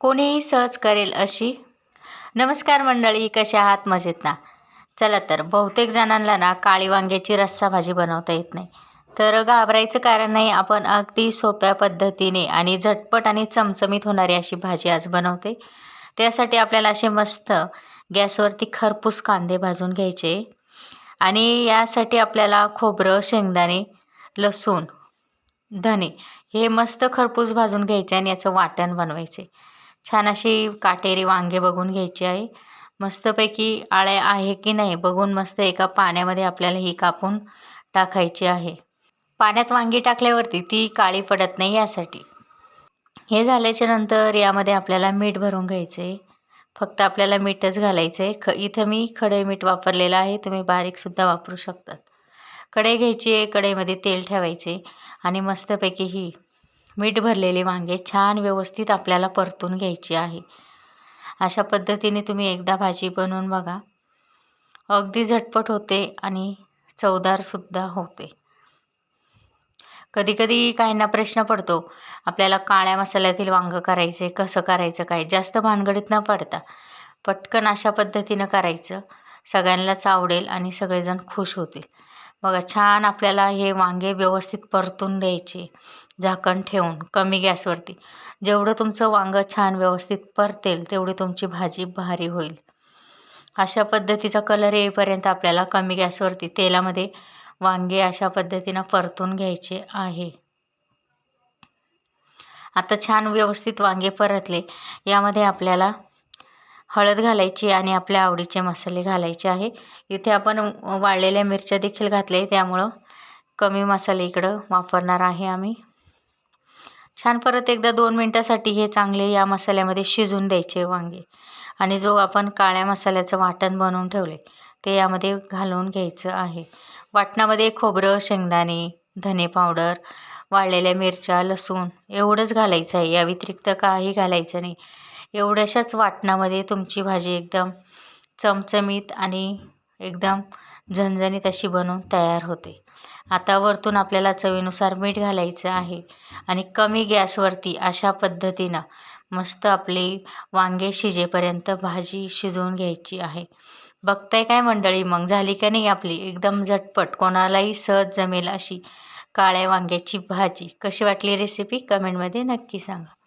कोणीही सहज करेल अशी. नमस्कार मंडळी कशा आहात? मजेत ना? चला तर बहुतेक जणांना ना काळी वांग्याची रस्सा भाजी बनवता येत नाही. तर घाबरायचं कारण नाही आपण अगदी सोप्या पद्धतीने आणि झटपट आणि चमचमीत होणारी अशी भाजी आज बनवते. त्यासाठी आपल्याला असे मस्त गॅसवरती खरपूस कांदे भाजून घ्यायचे. आणि यासाठी आपल्याला खोबरं शेंगदाणे लसूण धने हे मस्त खरपूस भाजून घ्यायचे आणि याचं वाटण बनवायचे. छान अशी काटेरी वांगे बघून घ्यायची आहे. मस्तपैकी आळ्या आहे की नाही बघून मस्त एका पाण्यामध्ये आपल्याला ही कापून टाकायची आहे. पाण्यात वांगी टाकल्यावरती ती काळी पडत नाही यासाठी. हे झाल्याच्यानंतर यामध्ये आपल्याला मीठ भरून घ्यायचं. आहे फक्त आपल्याला मीठच घालायचं आहे. ख इथं मी खडे मीठ वापरलेलं आहे. तुम्ही बारीकसुद्धा वापरू शकतात. कढई घ्यायची आहे. कढईमध्ये तेल ठेवायचे आणि मस्तपैकी ही मीठ भरलेले वांगे छान व्यवस्थित आपल्याला परतून घ्यायची आहे. अशा पद्धतीने तुम्ही एकदा भाजी बनवून बघा. अगदी झटपट होते आणि चवदारसुद्धा होते. कधीकधी काहींना प्रश्न पडतो आपल्याला काळ्या मसाल्यातील वांगं करायचे कसं करायचं काय? जास्त भानगडीत न पडता पटकन अशा पद्धतीनं करायचं. सगळ्यांनाच आवडेल आणि सगळेजण खुश होतील. बघा छान आपल्याला हे वांगे व्यवस्थित परतून द्यायचे. झाकण ठेवून कमी गॅसवरती. जेवढं तुमचं वांगं छान व्यवस्थित परतेल तेवढी तुमची भाजी भारी होईल. अशा पद्धतीचा कलर येईपर्यंत आपल्याला कमी गॅसवरती तेलामध्ये वांगे अशा पद्धतीनं परतून घ्यायचे आहे. आता छान व्यवस्थित वांगे परतले. यामध्ये आपल्याला हळद घालायची आणि आपल्या आवडीचे मसाले घालायचे आहे. इथे आपण वाळलेल्या मिरच्या देखील घातले त्यामुळं कमी मसाले इकडं वापरणार आहे आम्ही. छान परत एकदा दोन मिनटासाठी हे चांगले या मसाल्यामध्ये शिजून द्यायचे वांगे. आणि जो आपण काळ्या मसाल्याचं वाटण बनवून ठेवले ते यामध्ये घालून घ्यायचं आहे. वाटणामध्ये खोबरं शेंगदाणे धने पावडर वाळलेल्या मिरच्या लसूण एवढंच घालायचं आहे. या व्यतिरिक्त काही घालायचं नाही. एवढ्याशाच वाटणामध्ये तुमची भाजी एकदम चमचमीत आणि एकदम झणझणीत अशी बनवून तयार होते. आता वरतून आपल्याला चवीनुसार मीठ घालायचं आहे आणि कमी गॅसवरती अशा पद्धतीनं मस्त आपली वांगे शिजेपर्यंत भाजी शिजवून घ्यायची आहे. बघताय काय मंडळी? मग झाली का नाही आपली? एकदम झटपट कोणालाही सहज जमेल अशी काळ्या वांग्याची भाजी. कशी वाटली रेसिपी कमेंटमध्ये नक्की सांगा.